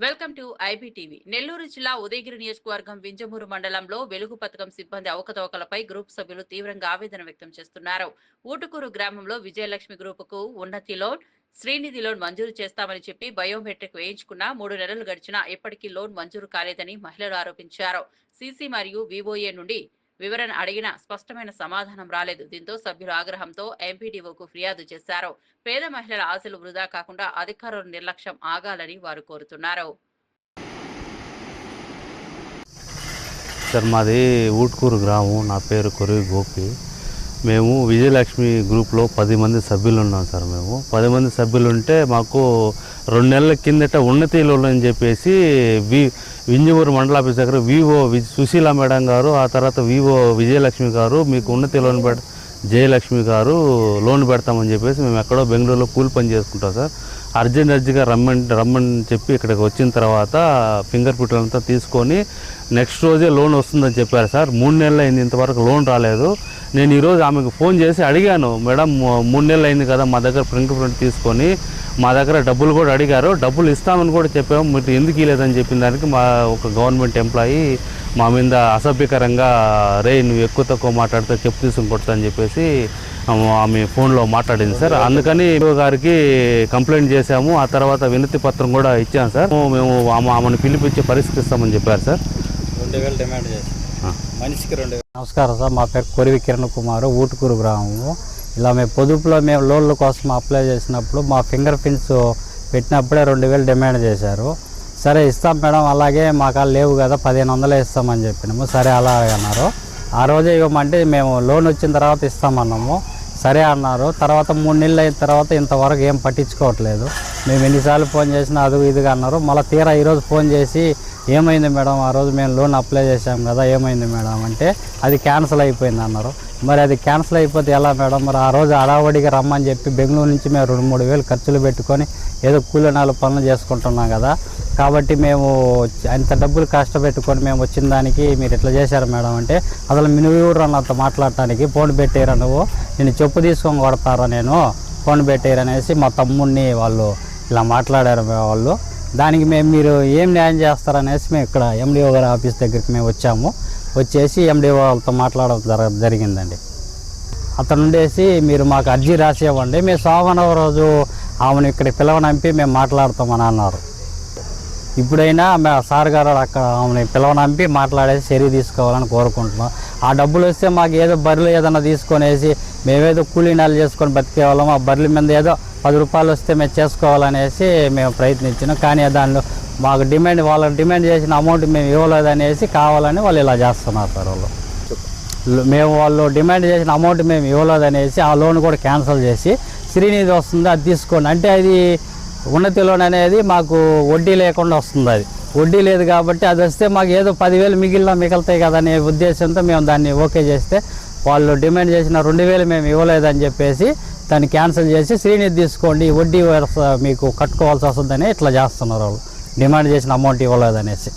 Welcome to IBTV. Nellore జిల్లా ఉదయగిరి నియోజకవర్గం వింజమూరు మండలంలో వెలుగు పథకం సిబ్బంది అవకతవకలపై గ్రూప్ సభ్యులు తీవ్రంగా ఆవేదన వ్యక్తం చేస్తున్నారు. ఊటుకూరు గ్రామంలో విజయలక్ష్మి గ్రూపుకు ఉన్నతి లోన్ శ్రీనిధి లోన్ మంజూరు చేస్తామని చెప్పి బయోమెట్రిక్ వేయించుకున్న మూడు నెలలు గడిచినా ఇప్పటికీ లోన్ మంజూరు కాలేదని మహిళలు ఆరోపించారు. సీసీ మరియు వివోఏ నుండి వివరణ అడిగినా స్పష్టమైన సమాధానం రాలేదు. దీంతో సభ్యులు ఆగ్రహంతో ఎంపీడీఓకు ఫిర్యాదు చేశారు. పేద మహిళల ఆశలు వృధా కాకుండా అధికారుల నిర్లక్ష్యం ఆగాలని వారు కోరుతున్నారు. సార్ మాది ఊట్కూరు గ్రామం. నా పేరు కొరివి గోపి. మేము విజయలక్ష్మి గ్రూప్లో పది మంది సభ్యులు ఉన్నాం సార్ మేము. పది మంది సభ్యులు ఉంటే మాకు రెండు నెలల కిందట ఉన్నతిలో అని చెప్పేసి వి వింజమూరు మండలాఫీస్ దగ్గర వివో వి సుశీల మేడం గారు ఆ తర్వాత వివో విజయలక్ష్మి గారు మీకు ఉన్నతి లోన్ పెడ జయలక్ష్మి గారు లోన్ పెడతామని చెప్పేసి మేము ఎక్కడో బెంగళూరులో కూలి పని చేసుకుంటాం సార్. అర్జెంట్ అర్జెంట్గా రమ్మని రమ్మని చెప్పి ఇక్కడికి వచ్చిన తర్వాత ఫింగర్ ప్రింట్ అంతా తీసుకొని నెక్స్ట్ రోజే లోన్ వస్తుందని చెప్పారు సార్. మూడు నెలలు అయింది ఇంతవరకు లోన్ రాలేదు. నేను ఈరోజు ఆమెకు ఫోన్ చేసి అడిగాను మేడం మూడు నెలలు అయింది కదా మా దగ్గర ఫింగర్ ప్రింట్ తీసుకొని మా దగ్గర డబ్బులు కూడా అడిగారు డబ్బులు ఇస్తామని కూడా చెప్పాము మీరు ఎందుకు ఇవ్వలేదని చెప్పిన దానికి మా ఒక గవర్నమెంట్ ఎంప్లాయీ మా మీద అసభ్యకరంగా రే నువ్వు ఎక్కువ తక్కువ మాట్లాడితే చెప్పు తీసుకుని కొడతా చెప్పేసి ఆమె- ఫోన్లో మాట్లాడింది సార్. అందుకని ఈవో గారికి కంప్లైంట్ చేశాము ఆ తర్వాత వినతి పత్రం కూడా ఇచ్చాము సార్. మేము ఆమె ఆమెను పిలిపించి పరిష్కరిస్తామని చెప్పారు సార్. రెండు వేలు డిమాండ్ చేశాం మనిషికి రెండు నమస్కారం సార్ మా పేరు కొరివి కిరణ్ కుమార్ ఊటుకూరు గ్రామము. ఇలా మేము పొదుపులో మేము లోన్ల కోసం అప్లై చేసినప్పుడు మా ఫింగర్ ప్రింట్స్ పెట్టినప్పుడే రెండు వేలు డిమాండ్ చేశారు. సరే ఇస్తాం మేడం అలాగే మాకు లేవు కదా పదిహేను వందలే ఇస్తామని చెప్పినాము. సరే అలాగే అన్నారు. ఆ రోజే ఇవ్వమంటే మేము లోన్ వచ్చిన తర్వాత ఇస్తామన్నాము. సరే అన్నారు. తర్వాత మూడు నెలలు అయిన తర్వాత ఇంతవరకు ఏం పట్టించుకోవట్లేదు. మేము ఎన్నిసార్లు ఫోన్ చేసినా అది ఇదిగా అన్నారు. మళ్ళీ తీరా ఈరోజు ఫోన్ చేసి ఏమైంది మేడం? ఆ రోజు మేము లోన్ అప్లై చేశాం కదా ఏమైంది మేడం? అంటే అది క్యాన్సిల్ అయిపోయింది అన్నారు. మరి అది క్యాన్సిల్ అయిపోతే ఎలా మేడం? మరి ఆ రోజు అడావడిగా రమ్మని చెప్పి బెంగళూరు నుంచి మేము రెండు మూడు వేలు ఖర్చులు పెట్టుకొని ఏదో కూలి నాలుగు పనులు చేసుకుంటున్నాం కదా. కాబట్టి మేము అంత డబ్బులు కష్టపెట్టుకొని మేము వచ్చిన దానికి మీరు ఇట్లా చేశారు మేడం అంటే అసలు మినుగురు నాతో మాట్లాడటానికి ఫోన్ పెట్టారా నువ్వు? నేను చెప్పు తీసుకొని కొడతారా నేను? ఫోన్ పెట్టారు అనేసి మా తమ్ముడిని వాళ్ళు ఇలా మాట్లాడారు వాళ్ళు. దానికి మేము మీరు ఏం న్యాయం చేస్తారనేసి మేము ఇక్కడ ఎండిఓ గారి ఆఫీస్ దగ్గరికి మేము వచ్చాము. వచ్చేసి ఎండిఓ వాళ్ళతో మాట్లాడడం జర జరిగిందండి. అతను ఉండేసి మీరు మాకు అర్జీ రాసేవ్వండి. మేము సోమవారం రోజు ఆమెను ఇక్కడ పిలవనంపి మేము మాట్లాడతామని అన్నారు. ఇప్పుడైనా మా సార్ గారు అక్కడ ఆమెని పిలవనంపి మాట్లాడేసి చర్య తీసుకోవాలని కోరుకుంటున్నాం. ఆ డబ్బులు వస్తే మాకు ఏదో బర్రెలు ఏదైనా తీసుకొనేసి మేమేదో కూలీనాలు చేసుకొని బతికే వాళ్ళం. ఆ బర్రెల మీద ఏదో పది రూపాయలు వస్తే మేము చేసుకోవాలనేసి మేము ప్రయత్నించినాం. కానీ దానిలో మాకు డిమాండ్ వాళ్ళకి డిమాండ్ చేసిన అమౌంట్ మేము ఇవ్వలేదనేసి కావాలని వాళ్ళు ఇలా చేస్తున్నారు సార్ వాళ్ళు. మేము వాళ్ళు డిమాండ్ చేసిన అమౌంట్ మేము ఇవ్వలేదనేసి ఆ లోన్ కూడా క్యాన్సిల్ చేసి శ్రీనిధి వస్తుంది అది తీసుకోండి. అంటే అది ఉన్నతి లోన్ అనేది మాకు వడ్డీ లేకుండా వస్తుంది అది. వడ్డీ లేదు కాబట్టి అది వస్తే మాకు ఏదో పదివేలు మిగిలిన మిగులుతాయి కదా అనే ఉద్దేశంతో మేము దాన్ని ఓకే చేస్తే వాళ్ళు డిమాండ్ చేసిన రెండు వేలు మేము ఇవ్వలేదని చెప్పేసి దాన్ని క్యాన్సిల్ చేసి శ్రీనిధి తీసుకోండి వడ్డీ వరస మీకు కట్టుకోవాల్సి వస్తుందని ఇట్లా చేస్తున్నారు వాళ్ళు. డిమాండ్ చేసిన అమౌంట్ ఇవ్వలేదనేసి.